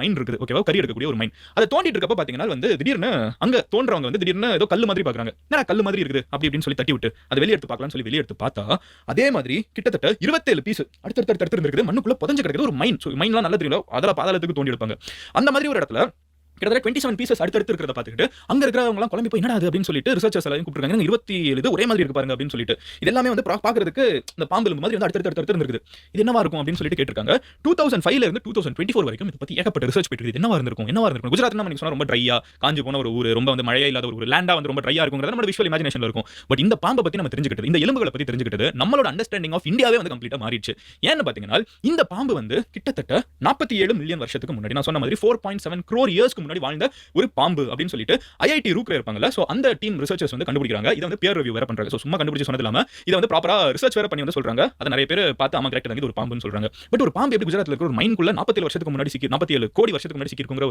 மைன் இருக்குது. ஓகேவா கறி எடுக்கக்கூடிய ஒரு மைன் அதை தோண்டிட்டு இருக்கப்ப பாத்தீங்கன்னா வந்து திடீர்னு அங்க தோன்றவங்க வந்து திடீர்னு ஏதோ கல்லு மாதிரி பாக்குறாங்க. என்ன கல்லு மாதிரி இருக்குது? அப்படி இப்படின்னு சொல்லி தட்டி விட்டு அதை வெளியே எடுத்து பார்க்கலாம்னு சொல்லி வெளியே எடுத்து பார்த்தா அதே மாதிரி கிட்டத்தட்ட இருபத்தேழு பீஸ் அடுத்தடுத்து அடுத்து இருக்குது மண்ணுக்குள்ள புதஞ்சு கிடக்குது ஒரு மைன் ஸோ மைன்லாம் நல்லா தெரியும் அதில் பாதாளத்துக்கு தோண்டி எடுப்பாங்க. அந்த மாதிரி ஒரு இடத்துல கிட்டத்தட்ட டுவெண்ட்டி செவன் பீசஸ் அடுத்தடுத்து இருக்கிறத பார்த்துக்கிட்டு அங்க இருக்கிறவங்க குழம்பி போய் என்னடா அது அப்படின்னு சொல்லிட்டு ரிசர்ச்சர்ஸ் எல்லாம் கூப்பிட்டுருக்காங்க இருபத்தி ஏழு ஒரே மாதிரி இருக்கு பாருங்க அப்படின்னு சொல்லிட்டு. இது எல்லாமே வந்து பா- பார்க்கறதுக்கு இந்த பாம்பு மாதிரி வந்து அடுத்தடுத்து அடுத்தடுத்து இருக்குது இது என்னவா இருக்கும் அப்படின்னு சொல்லிட்டு கேட்டிருக்காங்க. டூ தௌசண்ட் ஃபைவ்ல இருந்து டூ தௌசண்ட் டுவெண்ட்டி ஃபோர் வரைக்கும் இதை பத்தி ஏகப்பட்ட ரிசர்ச் போயிட்டு இருக்குது. என்னவா இருந்திருக்கும்? என்னவா இருந்திருக்கும்? குஜராத் நம்ம சொன்னா ரொம்ப ட்ரையா காஞ்சி போன ஒரு ஊர் ரொம்ப வந்து மழையா இல்லாத ஒரு லேண்டா வந்து ரொம்ப ட்ரையா இருக்கும் நம்ம விஷுவல் இமேஜினேஷன் இருக்கும். பட் இந்த பாம்பை பத்தி நம்ம தெரிஞ்சுக்கிட்டது இந்த எலும்புகளை பத்தி தெரிஞ்சுக்கிட்டது நம்மளோட அண்டர்ஸ்டாண்டிங் ஆஃப் இந்தியாவே வந்து கம்ப்ளீட்டா மாறிடுச்சு. ஏன்னு பாத்தீங்கன்னா இந்த பாம்பு வந்து கிட்டத்தட்ட நாற்பத்தி ஏழு மில்லியன் வருஷத்துக்கு முன்னாடி நான் சொன்ன மாதிரி ஃபோர் பாயிண்ட் செவன் க்ரோர் இயர்ஸ்க்கு முன்னாடி வாழ்ந்த ஒரு பாம்பு அப்படின்னு சொல்லிட்டு ஐஐடி ரூக்ல இருப்பாங்கல்ல. ஸோ அந்த டீம் ரிசர்ச்சர்ஸ் வந்து கண்டுபிடிக்கிறாங்க. இதை வந்து பேர் ரிவ்யூ வேற பண்றாங்க. ஸோ சும்மா கண்டுபிடிச்சு சொன்னது இல்லாம இதை வந்து ப்ராப்பரா ரிசர்ச் வேற பண்ணி வந்து சொல்றாங்க. அதை நிறைய பேர் பார்த்து ஆமா கரெக்ட் இது ஒரு பாம்புன்னு சொல்றாங்க. பட் ஒரு பாம்பு எப்படி குஜராத்தில் இருக்கிற ஒரு மைன்குள்ள நாற்பத்தி வருஷத்துக்கு முன்னாடி சிக்கி நாற்பத்தி ஏழு கோடி வருஷத்துக்கு முன்னாடி சிக்கிருக்குங்கிற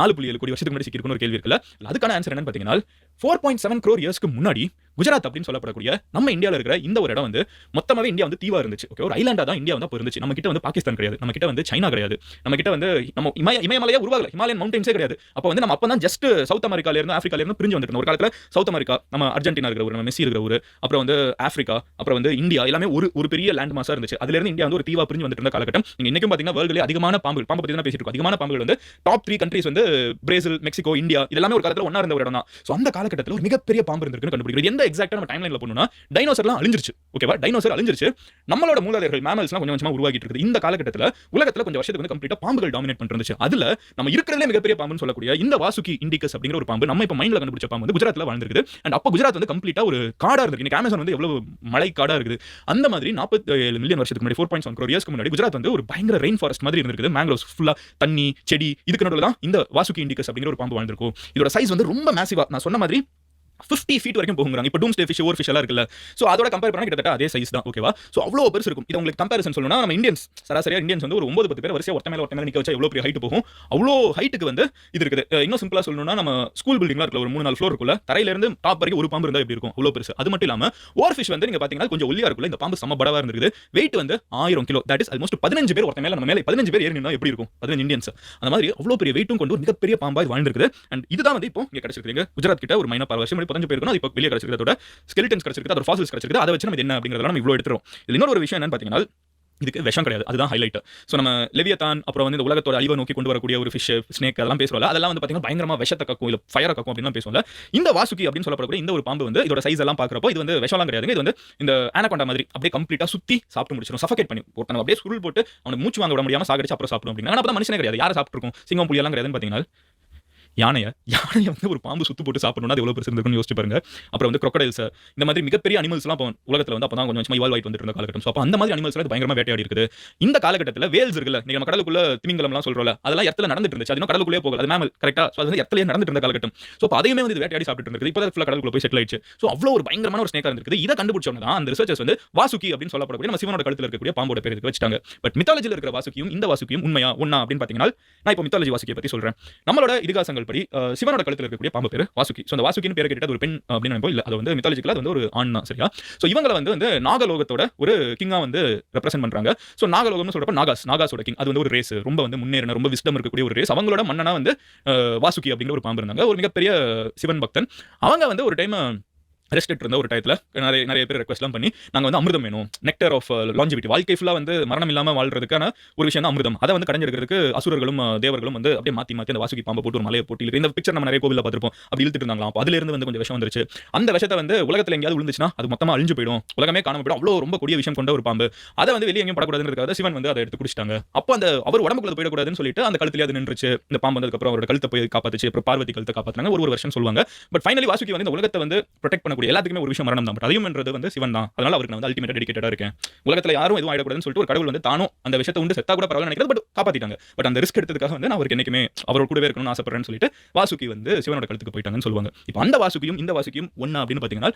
நாலு புள்ளி ஏழு கோடி வருஷத்துக்கு முன்னாடி சிக்கிருக்குன்னு ஒரு கேள்வி இருக்குல்ல. அதுக்கான ஆன்சர் என்னன்னு பாத்தீங்கன்னா ஃபோர் பாயிண்ட் செவன் க்ரோர் இயர்ஸ்க்கு முன்னாடி குஜராத் அப்படின்னு சொல்லப்படக்கூடிய நம்ம இந்தியாவில் இருக்கிற இந்த ஒரு இடம் வந்து மொத்தமாக இந்தியா வந்து தீவா இருந்துச்சு ஓகே ஒரு ஐலாண்டா தான் இந்தியா வந்து அப்போ இருந்துச்சு. நம்ம கிட்ட வந்து பாகிஸ்தான் கிடையாது நம்ம கிட்ட வந்து சைனா கிடையாது நம்ம கிட்ட வந்து நம்ம இமய இமயமலையே உருவாகல ஹிமாலயன் மவுண்டன்ஸே கிடையாது. அப்போ வந்து நம்ம அப்போ தான் ஜஸ்ட் சவுத் அமெரிக்கால இருந்து ஆஃப்ரிக்கால இருந்து பிரிஞ்சு வந்துருக்கோம் ஒரு காலத்துல சவுத் அமெரிக்கா நம்ம அர்ஜென்டினா இருக்கிற ஒரு மெஸ்ஸி இருக்கிற ஒரு அப்புறம் வந்து ஆஃப்ரிக்கா அப்புறம் வந்து இந்தியா எல்லாமே ஒரு ஒரு பெரிய லேண்ட் மாஸாக இருந்துச்சு. அதுல இருந்து இந்தியா வந்து ஒரு தீவா பிரிஞ்சு வந்துட்டு இருந்த காலகட்டம். நீங்க இன்னைக்கும் பார்த்தீங்கன்னா வேர்ல்டுல அதிகமான பாம்பு பாம்பு பற்றி தான் பேசிட்டு இருக்கோம். அதிகமான பாம்புகள் வந்து டாப் த்ரீ கண்ட்ரீஸ் வந்து பிரேசில் மெக்சிகோ இந்தியா இதெல்லாமே ஒரு காலத்துல ஒன்றா இருந்த ஒரு இடம் தான் ஸோ அந்த காலகட்டத்தில் ஒரு மிகப்பெரிய பாம்பு இருந்திருக்குன்னு கண்டுபிடிக்கிறது எந்த எக்ஸாக்டா நம்ம டைம்லைன்ல பண்ணணும்னா டைனோசர்லாம் அழிஞ்சிருச்சு. ஓகேவா டைனோசர் அழிஞ்சிருச்சு. நம்மளோட மூலாதாரர்கள் மேமல்ஸ்லாம் கொஞ்சம் கொஞ்சமா உருவாகிட்டு இருக்குது. இந்த காலகட்டத்தில் உலகத்துல கொஞ்சம் வருஷத்துக்கு வந்து கம்ப்ளீட்டா பாம்புகள் டாமினேட் பண்ணிருந்துச்சு அதுல நம்ம இருக்கிறதுலே மிகப்பெரிய பாம்புன்னு சொல்லக்கூடிய இந்த வாசுகி இண்டிகஸ் அப்படிங்கிற ஒரு பாம்பு நம்ம இப்ப மைண்ட்ல கண்டுபிடிச்ச பாம்பு வந்து குஜராத்ல வாழ்ந்திருக்குது. அண்ட் அப்போ குஜராத் வந்து கம்ப்ளீட்டா ஒரு காடா இருக்கு இன்னைக்கு அமேசான் வந்து எவ்வளவு மலை காடா இருக்குது. அந்த மாதிரி நாற்பத்தி ஏழு மில்லியன் வருஷத்துக்கு முன்னாடி ஃபோர் பாயிண்ட் செவன் இயர்ஸ்க்கு முன்னாடி குஜராத் வந்து ஒரு பயங்கர ரெயின் ஃபாரஸ்ட் மாதிரி இருந்திருக்குது. மேங்க்ரோஸ் ஃபுல்லா தண்ணி செடி இதுக்கு நடுவில் தான் இந்த வாசுகி இண்டிகஸ் அப்படிங்கிற ஒரு பாம்பு வாழ்ந்திருக்கும். இதோட சைஸ் வந்து ரொம்ப மேசிவா நான் சொன்ன மாதிரி 50 ஃபீட் வரைக்கும் போகுங்கிறாங்க. இப்போ டூம் ஸ்டே ஃபிஷ் ஓவர் ஃபிஷ் எல்லாம் இருக்குல்ல. ஸோ அதோட கம்பேர் பண்ணால் கிட்டத்தட்ட அதே சைஸ் தான் ஓகேவா ஸோ அவ்வளோ பெருசு இருக்கும். இது உங்களுக்கு கம்பேரிசன் சொல்லணும்னா நம்ம இந்தியன்ஸ் சராசரியா இந்தியன்ஸ் வந்து ஒரு ஒன்பது பத்து பேர் வரிசையாக ஒருத்த மேலே ஒருத்த மேல நிக்க வச்சா எவ்வளோ பெரிய ஹைட் போகும்? அவ்வளோ ஹைட்டுக்கு வந்து இது இருக்குது. இன்னும் சிம்பிளா சொல்லணும்னா நம்ம ஸ்கூல் பில்டிங்லாம் இருக்குல்ல ஒரு மூணு நாலு ஃப்ளோர் இருக்குல்ல தரையில இருந்து டாப் வரைக்கும் ஒரு பாம்பு இருந்தால் எப்படி இருக்கும்? அவ்வளோ பெருசு. அது மட்டும் இல்லாமல் ஓவர் ஃபிஷ் வந்து நீங்கள் பாத்தீங்கன்னா கொஞ்சம் ஒல்லியா இருக்குல்ல இந்த பாம்பு செம்ம படவாக இருந்திருக்குது. வெயிட் வந்து ஆயிரம் கிலோ தட் இஸ் ஆல்மோஸ்ட் பதினஞ்சு பேர் ஒருத்த மேலே நம்ம மேலே பதினஞ்சு பேர் ஏறினா எப்படி இருக்கும்? பதினஞ்சு இந்தியன்ஸ் அந்த மாதிரி அவ்வளோ பெரிய வெயிட்டும் கொண்டு ஒரு மிகப்பெரிய பாம்பா இது அண்ட் இதுதான் வந்து இப்போ இங்கே கிடச்சிருக்கீங்க குஜராத் கிட்ட ஒரு மைனா பல வருஷம் புதஞ்சு போயிருக்கணும் அது இப்போ வெளியே கிடைச்சிருக்கு ஸ்கெலிட்டன்ஸ் கிடைச்சிருக்கு அதோட ஃபாசில்ஸ் கிடைச்சிருக்கு அதை வச்சு நம்ம என்ன அப்படிங்கிறதெல்லாம் நம்ம இவ்வளோ எடுத்துரும் இது இன்னொரு ஒரு விஷயம் என்னன்னு பார்த்தீங்கன்னா இதுக்கு விஷம் கிடையாது. அதுதான் ஹைலைட் ஸோ நம்ம லெவியத்தான் அப்புறம் வந்து இந்த உலகத்தோட அழிவை நோக்கி கொண்டு வரக்கூடிய ஒரு ஃபிஷ் ஸ்னேக் அதெல்லாம் பேசுவோம்ல அதெல்லாம் வந்து பார்த்தீங்கன்னா பயங்கரமா விஷத்தை கக்கும் இல்லை ஃபயரை கக்கும் அப்படின்னு பேசுவோம்ல. இந்த வாசுகி அப்படின்னு சொல்லப்படக்கூடிய இந்த ஒரு பாம்பு வந்து இதோட சைஸ் எல்லாம் பார்க்குறப்போ இது வந்து விஷம்லாம் கிடையாது இது வந்து இந்த ஆனகொண்டா மாதிரி அப்படியே கம்ப்ளீட்டாக சுற்றி சாப்பிட்டு முடிச்சிடும் சஃபகேட் பண்ணி போட்டு நம்ம அப்படியே சுருள் போட்டு அவனை மூச்சு வாங்க விட முடியாம சாகடிச்சு அப்புறம் சாப்பிடும் அப்படின்னா ஆனால் அப்போ மனுஷனே கிடையாது. யாரை சாப்பிட்டுருக்கும்? சிங்கம் புலியெல்லாம் கிடையாதுன்னு பார்த்தீங்கன்னா. யானையை யானையை வந்து ஒரு பாம்பு சுத்து போட்டு சாப்பிடணும்னா அது எவ்வளோ பெருசு இருக்குன்னு யோசிச்சு பாருங்க. அப்புறம் வந்து crocodiles இந்த மாதிரி மிகப்பெரிய அனிமல்ஸ்லாம் இப்போ உலகத்தில் வந்து அப்பதான் கொஞ்சம் இவால்வ் ஆகிட்டு வந்துட்டு இருந்த காலகட்டம். ஸோ அப்போ அந்த மாதிரி அனிமல்ஸ் பயங்கரமா வேட்டையாடி இருக்குது. இந்த காலகட்டத்தில் வேல்ஸ் இருக்குல்ல நீங்க நம்ம கடலுக்குள்ள திமிங்கலம்லாம் சொல்றோம்ல அதெல்லாம் இடத்துல நடந்துட்டு இருந்துச்சு. அது இன்னும் கடலுக்குள்ளே போகல. அது மேம் கரெக்டாக ஸோ அது வந்து இடத்துல நடந்துட்டு இருந்த காலகட்டம்? ஸோ அதையுமே வந்து வேட்டையாடி சாப்பிட்டு இருக்குது இப்போ ஃபுல்லாக கடலுக்குள்ள போய் செட்டில் ஆயிடுச்சு. ஸோ அவ்வளோ ஒரு பயங்கரமான ஒரு ஸ்னேக்காக இருந்திருக்குது. இதை கண்டுபிடிச்சவங்க தான் அந்த ரிசர்ச்சர்ஸ் வந்து வாசுகி அப்படின்னு சொல்லப்படக்கூடிய நம்ம சிவனோட கழுத்தில் இருக்கக்கூடிய பாம்போட பேர் வச்சுட்டாங்க. பட் மித்தாலஜியில் இருக்கிற வாசுகியும் இந்த வாசுகியும் உண்மையா ஒன்னா அப்படின்னு பார்த்தீங்கன்னா நான் இப்போ மித்தாலஜி வாசுகியை பற்றி சொல்றேன். நம்மளோட இதிகாசங்கள் படி சிவனோட கழுத்தில் இருக்கக்கூடிய பாம்பு பேர் வாசுகி. ஸோ அந்த வாசுகின்னு பேர் கேட்டது ஒரு பெண் அப்படின்னு நினைப்போம் இல்லை அது வந்து மித்தாலஜிக்கல அது வந்து ஒரு ஆண் தான் சரியா? ஸோ இவங்களை வந்து வந்து நாகலோகத்தோட ஒரு கிங்கா வந்து ரெப்ரசென்ட் பண்றாங்க. ஸோ நாகலோகம்னு சொல்றப்ப நாகாஸ் நாகாஸோட கிங் அது வந்து ஒரு ரேஸ் ரொம்ப வந்து முன்னேறின ரொம்ப விஸ்டம் இருக்கக்கூடிய ஒரு ரேஸ் அவங்களோட மன்னனா வந்து வாசுகி அப்படிங்கிற ஒரு பாம்பு இருந்தாங்க. ஒரு மிகப்பெரிய சிவன் பக்தன். அவங்க வந்து ஒரு டைம் ரெஸ்ட் இருந்த ஒரு டயத்தில் நிறைய நிறைய பேர் ரெக்வஸ்ட்லாம் பண்ணி நாங்கள் வந்து அமிர்தம் வேணும். நெக்டர் ஆஃப் லாஞ்சிவிட்டி வாழ்க்கை ஃபுல்லாக வந்து மரணம் இல்லாமல் வாழ்றதுக்கான ஒரு விஷயம் தான் அமிர்தம். அதை வந்து கடைஞ்சிருக்கிறதுக்கு அசுரர்களும் தேவர்களும் வந்து அப்படியே மாற்றி மாற்றி அந்த வாசுகி பாம்பை போட்டு ஒரு மலையை போட்டு இந்த பிக்சர் நம்ம நிறைய கோவிலில் பார்த்துருப்போம். அப்படி இழுத்துட்டு இருந்தாங்களா அப்போ அதுலேருந்து வந்து கொஞ்சம் விஷம் வந்துருச்சு. அந்த விஷத்தை வந்து உலகத்தில் எங்கேயாவது விழுந்துச்சுன்னா அது மொத்தமாக அழிஞ்சு போயிடும். உலகமே காணாம போயிடும். அவ்வளோ ரொம்ப கொடிய விஷயம் கொண்ட ஒரு பாம்பு. அதை வந்து வெளியே எங்கேயும் படக்கூடாதுன்றதுக்காக சிவன் வந்து அதை எடுத்து குடிச்சிட்டாங்க. அப்போ அந்த அவர் உடம்புக்குள்ள போயிடக்கூடாதுன்னு சொல்லிட்டு அந்த கழுத்துலேயே அது நின்றுச்சு. இந்த பாம்பு வந்ததுக்கப்புறம் அவரோட கழுத்தை போய் காப்பாத்துச்சு. அப்புறம் பார்வதி கழுத்தை காப்பாத்துறாங்க ஒரு ஒரு வருஷம் சொல்லுவாங்க. பட் ஃபைனலி வாசுகி வந்து இந்த உலகத்தை வந்து ப்ரொடெக்ட் பண்ண இருக்கக்கூடிய எல்லாத்துக்குமே ஒரு விஷயம் மரணம் தான் பட் அதையும் என்றது வந்து சிவன் தான் அதனால அவருக்கு நான் வந்து அல்டிமேட் டெடிகேட்டடா இருக்கேன். உலகத்துல யாரும் எதுவும் ஆயிடக்கூடாதுன்னு சொல்லிட்டு ஒரு கடவுள் வந்து தானும் அந்த விஷயத்தை உண்டு செத்தா கூட பரவாயில்ல நினைக்கிறது பட் காப்பாத்திட்டாங்க. பட் அந்த ரிஸ்க் எடுத்ததுக்காக வந்து நான் அவருக்கு என்னைக்குமே அவரோட கூடவே இருக்கணும்னு ஆசைப்படுறேன்னு சொல்லிட்டு வாசுகி வந்து சிவனோட கழுத்துக்கு போயிட்டாங்கன்னு சொல்லுவாங்க. இப்போ அந்த வாசுகியும் இந்த வாசுகியும் ஒன்னா அப்படின்னு பாத்தீங்கன்னா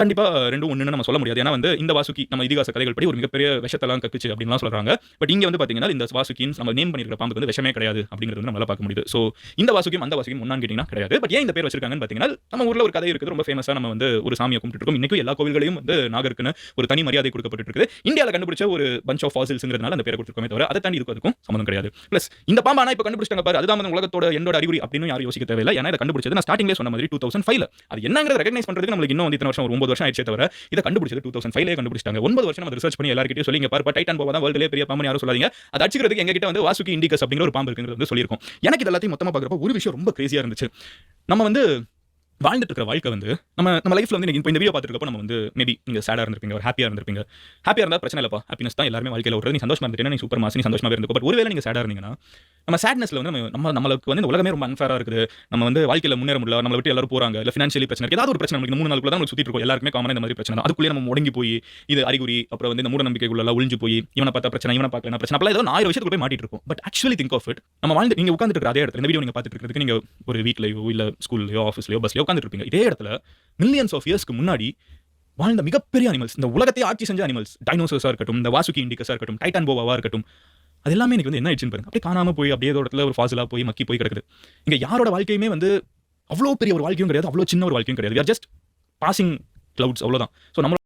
கண்டிப்பா ரெண்டும் ஒன்றுன்னு நம்ம சொல்ல முடியாது. ஏன்னா வந்து இந்த வாசுகி நம்ம இதிகாச கதைகள் படி ஒரு மிகப்பெரிய விஷத்தெல்லாம் கக்குச்சு அப்படின்லாம் சொல்கிறாங்க பட் இங்க வந்து பார்த்தீங்கன்னா இந்த வாசுகின் நம்ம நேம் பண்ணிருக்கிற பாம்புக்கு வந்து விஷமே கிடையாது அப்படிங்கிறது வந்து நம்மளால பார்க்க முடியுது. ஸோ இந்த வாசுகியும் அந்த வாசுகியும் ஒன்னான்னு கேட்டீங்கன்னா கிடையாது. பட் ஏன் இந்த பேர் வச்சிருக்காங்கன்னு பாத்தீங்கன்னா நம்ம ஊர்ல ஒரு கதை இருக்குது. ரொம்ப ஃபேமஸாக நம்ம வந்து ஒரு சாமியை கும்பிட்டு இருக்கோம். இன்னைக்கும் எல்லா கோவில்களையும் வந்து நாகருக்குன்னு ஒரு தனி மரியாதை கொடுக்கப்பட்டு இருக்குது இந்தியாவில் கண்டுபிடிச்ச ஒரு பஞ்ச் ஆஃப் ஃபாசில்ஸ்ங்கிறதுனால அந்த பேரை கொடுத்துருக்கோமே தவிர அதை தாண்டி இதுக்கும் சம்மந்தம் கிடையாது. ப்ளஸ் இந்த பாம்பு ஆனால் இப்போ கண்டுபிடிச்சிட்டாங்க பாரு. அதுதான் வந்து உலகத்தோட என்னோட அறிகுறி அப்படின்னு யாரும் யோசிக்க தேவையில்லை. ஏன்னா இதை கண்டுபிடிச்சது நான் ஸ்டார்டிங்லேயே சொன்ன மாதிரி டூ தௌசண்ட் ஃபைவ்ல அது என்னங்கிறத ரெகனைஸ் பண்றதுக்கு நம்மளுக்கு இன்னும் வந்து இத்தனை வருஷம் ஒரு ஒன்பது வருஷம் ஆயிடுச்சே தவிர இதை கண்டுபிடிச்சது டூ தௌசண்ட் ஃபைவ்லேயே கண்டுபிடிச்சாங்க ஒன்பது வருஷம் நம்ம ரிசர்ச் பண்ணி எல்லாருக்கிட்டையும் சொல்லிங்க. பாரு டைட்டன் போவா தான் வேர்ல்டுலேயே பெரிய பாம்பு யாரும் சொல்லாதீங்க. அது அடிச்சுக்கிறதுக்கு எங்க கிட்ட வந்து வாசுகி இண்டிகஸ் அப்படிங்கிற ஒரு பாம்பு இருக்குங்கிறது வந்து சொல்லியிருக்கோம். எனக்கு இது எல்லாத்தையும் மொத்தமாக பார்க்குறப்ப ஒரு விஷயம் ரொம்ப கிரேசியா இருந்துச்சு. நம்ம வந்து வாழ்ந்துட்டு இருக்கிற வாழ்க்கை வந்து நம்ம நம்ம லைஃப்ல வந்து இப்போ இந்த வீடியோ பார்த்துருக்கப்போ நம்ம வந்து மேபி நீங்கள் சேடாக இருந்திருப்பீங்க ஒரு ஹாப்பியாக இருந்திருப்பீங்க. ஹாப்பியாக இருந்தால் பிரச்சனை இல்லப்பா. ஹாப்பினஸ் தான் எல்லாருமே வாழ்க்கையில் ஒரு நீ சந்தோஷமாக இருந்துட்டு நீ சூப்பர் மாசி நீ சந்தோஷமாக இருந்துக்கோ. பட் ஒருவேளை நீங்கள் சேடாக இருந்தீங்கன்னா நம்ம சேட்னஸ்ல வந்து நம்ம நம்ம நம்மளுக்கு வந்து இந்த உலகமே ரொம்ப அன்ஃபேராக இருக்குது. நம்ம வந்து வாழ்க்கையில் முன்னேற முடியல நம்மளை விட்டு எல்லாரும் போகிறாங்க இல்லை ஃபினான்ஷியலி பிரச்சனை ஏதாவது ஒரு பிரச்சனை நம்மளுக்கு மூணு நாளுக்குள்ள தான் நம்ம சுத்திட்டு இருக்கோம். எல்லாருக்குமே காமனா இந்த மாதிரி பிரச்சனை அதுக்குள்ளே நம்ம முடங்கி போய் இது அறிகுறி அப்புறம் வந்து இந்த மூட நம்பிக்கைக்குள்ள ஒழிஞ்சு போய் இவனை பார்த்தா பிரச்சனை இவனை பார்க்கலாம் பிரச்சனை. அப்பலாம் ஏதோ ஆயிரம் விஷயத்துக்கு போய் மாட்டிட்டு இருக்கும். But actually think of it நம்ம வாழ்ந்து நீங்கள் உட்காந்துட்டு இருக்கிற அதே இடத்துல இந்த வீடியோ நீங்கள் பார்த்துட்டு இருக்கிறதுக்கு நீங்கள் ஒரு வீட்லையோ இல்லை ஸ்கூல்லையோ ஆஃபீஸ்லையோ பஸ்லையோ உட்காந்துட்டு இருப்பீங்க. இதே இடத்துல மில்லியன்ஸ் ஆஃப் இயர்ஸ்க்கு முன்னாடி வாழ்ந்த மிகப்பெரிய அனிமல்ஸ் இந்த உலகத்தை ஆட்சி செஞ்ச அனிமல்ஸ் டைனோசர்ஸாக இருக்கட்டும் இந்த வாசுகி இண்டிகஸாக இருக்கட்டும் டைட்டன் போவாவாக இருக்கட்டும் அது எல்லாமே எனக்கு வந்து என்ன ஆயிடுச்சுன்னு பாருங்க. அப்படியே காணாமல் போய் அப்படியே இடத்துல ஒரு ஃபாசிலாக போய் மக்கி போய் கிடக்குது. இங்கே யாரோட வாழ்க்கையுமே வந்து அவ்வளோ பெரிய ஒரு வாழ்க்கையும் கிடையாது அவ்வளோ சின்ன ஒரு வாழ்க்கையும் கிடையாது. ஜஸ்ட் பாசிங் கிளவுட்ஸ் அவ்வளோதான் ஸோ நம்ம